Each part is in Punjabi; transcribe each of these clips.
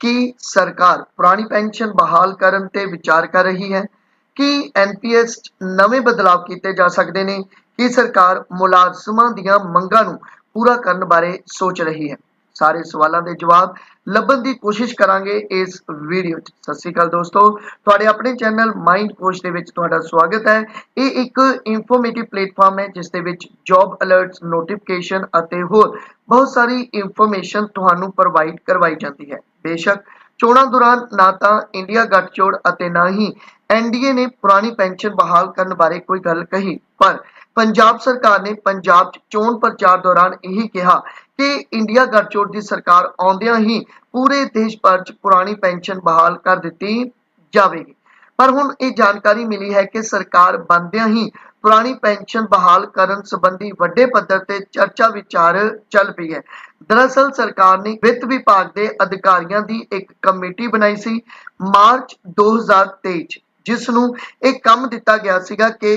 ਕੀ ਸਰਕਾਰ ਪੁਰਾਣੀ ਪੈਨਸ਼ਨ ਬਹਾਲ ਕਰਨ ਤੇ ਵਿਚਾਰ ਕਰ ਰਹੀ ਹੈ? ਕੀ ਐਨਪੀਐਸ 'ਚ ਨਵੇਂ ਬਦਲਾਅ ਕੀਤੇ ਜਾ ਸਕਦੇ ਨੇ? ਕੀ ਸਰਕਾਰ ਮੁਲਾਜ਼ਮਾਂ ਦੀਆਂ ਮੰਗਾਂ ਨੂੰ ਪੂਰਾ ਕਰਨ ਬਾਰੇ ਸੋਚ ਰਹੀ ਹੈ? ਸਾਰੇ ਸਵਾਲਾਂ ਦੇ ਜਵਾਬ ਲੱਭਣ ਦੀ ਕੋਸ਼ਿਸ਼ ਕਰਾਂਗੇ ਇਸ ਵੀਡੀਓ 'ਚ। ਸਤਿ ਸ਼੍ਰੀ ਅਕਾਲ ਦੋਸਤੋ। ਤੁਹਾਡੇ ਆਪਣੇ ਚੈਨਲ ਮਾਈਂਡ ਕੋਚ ਦੇ ਵਿੱਚ ਤੁਹਾਡਾ ਸਵਾਗਤ ਹੈ। ਇਹ ਇੱਕ ਇਨਫੋਰਮੇਟਿਵ ਪਲੇਟਫਾਰਮ ਹੈ, ਜਿਸ ਦੇ ਵਿੱਚ ਜੌਬ ਅਲਰਟਸ ਨੋਟੀਫਿਕੇਸ਼ਨ ਅਤੇ ਹੋਰ ਬਹੁਤ ਸਾਰੀ ਇਨਫੋਰਮੇਸ਼ਨ ਤੁਹਾਨੂੰ ਪ੍ਰੋਵਾਈਡ ਕਰਵਾਈ ਜਾਂਦੀ ਹੈ। ਬੇਸ਼ੱਕ ਚੋਣਾਂ ਦੌਰਾਨ ਨਾ ਤਾਂ ਇੰਡੀਆ ਗੱਠਜੋੜ ਅਤੇ ਨਾ ਹੀ ਐਨਡੀਏ ਨੇ ਪੁਰਾਣੀ ਪੈਨਸ਼ਨ ਬਹਾਲ ਕਰਨ ਬਾਰੇ ਕੋਈ ਗੱਲ ਕਹੀ। ਪਰ ਪੰਜਾਬ ਸਰਕਾਰ ਨੇ ਪੰਜਾਬ 'ਚ ਚੋਣ ਪ੍ਰਚਾਰ ਦੌਰਾਨ ਇਹੀ ਕਿਹਾ ਕਿ ਇੰਡੀਆ ਗੱਠਜੋੜ ਦੀ ਸਰਕਾਰ ਆਉਂਦਿਆਂ ਹੀ ਪੂਰੇ ਦੇਸ਼ ਭਰ 'ਚ ਪੁਰਾਣੀ ਪੈਨਸ਼ਨ ਬਹਾਲ ਕਰ ਦਿੱਤੀ ਜਾਵੇਗੀ। ਪਰ ਹੁਣ ਇਹ ਜਾਣਕਾਰੀ ਮਿਲੀ ਹੈ ਕਿ ਸਰਕਾਰ ਬੰਦਿਆਂ ਹੀ ਪੁਰਾਣੀ ਪੈਨਸ਼ਨ ਬਹਾਲ ਕਰਨ ਸੰਬੰਧੀ ਵੱਡੇ ਪੱਧਰ ਤੇ ਚਰਚਾ ਵਿਚਾਰ ਚੱਲ ਪਈ ਹੈ। ਦਰਅਸਲ ਸਰਕਾਰ ਨੇ ਵਿੱਤ ਵਿਭਾਗ ਦੇ ਅਧਿਕਾਰੀਆਂ ਦੀ ਇੱਕ ਕਮੇਟੀ ਬਣਾਈ ਸੀ। ਮਾਰਚ 2023 'ਚ ਜਿਸ ਨੂੰ ਇਹ ਕੰਮ ਦਿੱਤਾ ਗਿਆ ਸੀਗਾ ਕਿ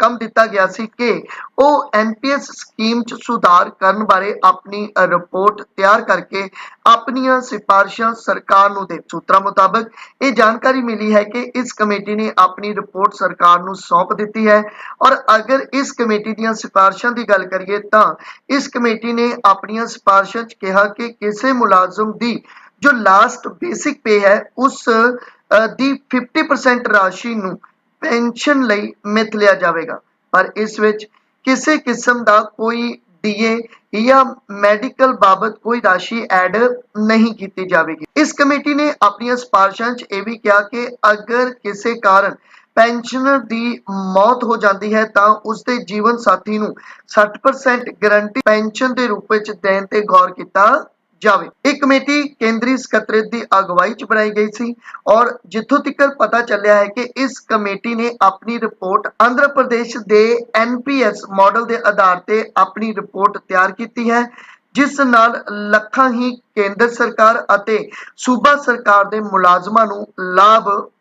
ਕੰਮ ਦਿੱਤਾ ਗਿਆ ਸੀ ਕਿ ਉਹ ਐਨਪੀਐਸ ਸਕੀਮ 'ਚ ਸੁਧਾਰ ਕਰਨ ਬਾਰੇ ਆਪਣੀ ਰਿਪੋਰਟ ਤਿਆਰ ਕਰਕੇ ਆਪਣੀਆਂ ਸਿਫਾਰਿਸ਼ਾਂ ਸਰਕਾਰ ਨੂੰ ਦੇ। ਸੂਤਰਾਂ ਮੁਤਾਬਕ ਇਹ ਜਾਣਕਾਰੀ ਮਿਲੀ ਹੈ ਕਿ ਇਸ ਕਮੇਟੀ ਨੇ ਆਪਣੀ ਰਿਪੋਰਟ ਸਰਕਾਰ ਨੂੰ ਸੌਂਪ ਦਿੱਤੀ ਹੈ ਔਰ ਅਗਰ ਇਸ ਕਮੇਟੀ ਦੀਆਂ ਸਿਫਾਰਿਸ਼ਾਂ ਦੀ ਗੱਲ ਕਰੀਏ ਤਾਂ ਇਸ ਕਮੇਟੀ ਨੇ ਆਪਣੀਆਂ ਸਿਫਾਰਿਸ਼ਾਂ 'ਚ ਕਿਹਾ ਕਿ ਕਿਸੇ ਮੁਲਾਜ਼ਮ ਦੀ ਜੋ ਲਾਸਟ ਬੇਸਿਕ ਪੇ ਹੈ, ਉਸ ਦੀ 50% ਰਾਸ਼ੀ ਨੂੰ ਪੈਨਸ਼ਨ ਲਈ ਮਿਥ ਲਿਆ ਜਾਵੇਗਾ। ਪਰ ਇਸ ਵਿੱਚ ਕਿਸੇ ਕਿਸਮ ਦਾ ਕੋਈ ਡੀਏ ਜਾਂ ਮੈਡੀਕਲ ਬਾਬਤ ਕੋਈ ਰਾਸ਼ੀ ਐਡ ਨਹੀਂ ਕੀਤੀ ਜਾਵੇਗੀ। ਇਸ ਕਮੇਟੀ ਨੇ ਆਪਣੀਆਂ ਸਿਫਾਰਸ਼ਾਂ 'ਚ ਇਹ ਵੀ ਕਿਹਾ ਕਿ ਅਗਰ ਕਿਸੇ ਕਾਰਨ ਪੈਨਸ਼ਨਰ ਦੀ ਮੌਤ ਹੋ ਜਾਂਦੀ ਹੈ, ਤਾਂ ਉਸ ਦੇ ਜੀਵਨ ਸਾਥੀ ਨੂੰ 60% ਗਾਰੰਟੀ ਪੈਨਸ਼ਨ ਦੇ ਰੂਪ ਵਿੱਚ ਦੇਣ ਤੇ ਗੌਰ ਕੀਤਾ ਜਾਵੇ। ਇਹ ਕਮੇਟੀ ਕੇਂਦਰੀ ਸਕੱਤਰੇਤ ਦੀ ਅਗਵਾਈ 'ਚ ਬਣਾਈ ਗਈ ਸੀ ਔਰ ਜਿੱਥੋਂ ਤੱਕ ਪਤਾ ਚੱਲਿਆ ਹੈ ਕਿ ਇਸ ਕਮੇਟੀ ਨੇ ਆਪਣੀ ਰਿਪੋਰਟ ਆਂਧਰਾ ਪ੍ਰਦੇਸ਼ ਦੇ ਐਨਪੀਐਸ ਮਾਡਲ ਦੇ ਆਧਾਰ ਤੇ ਆਪਣੀ ਰਿਪੋਰਟ ਤਿਆਰ ਕੀਤੀ ਹੈ, ਜਿਸ ਨਾਲ ਲੱਖਾਂ ਹੀ ਕੇਂਦਰ ਸਰਕਾਰ ਅਤੇ ਸੂਬਾ ਸਰਕਾਰ ਦੇ ਮੁਲਾਜ਼ਮਾਂ ਨੂੰ ਲਾਭ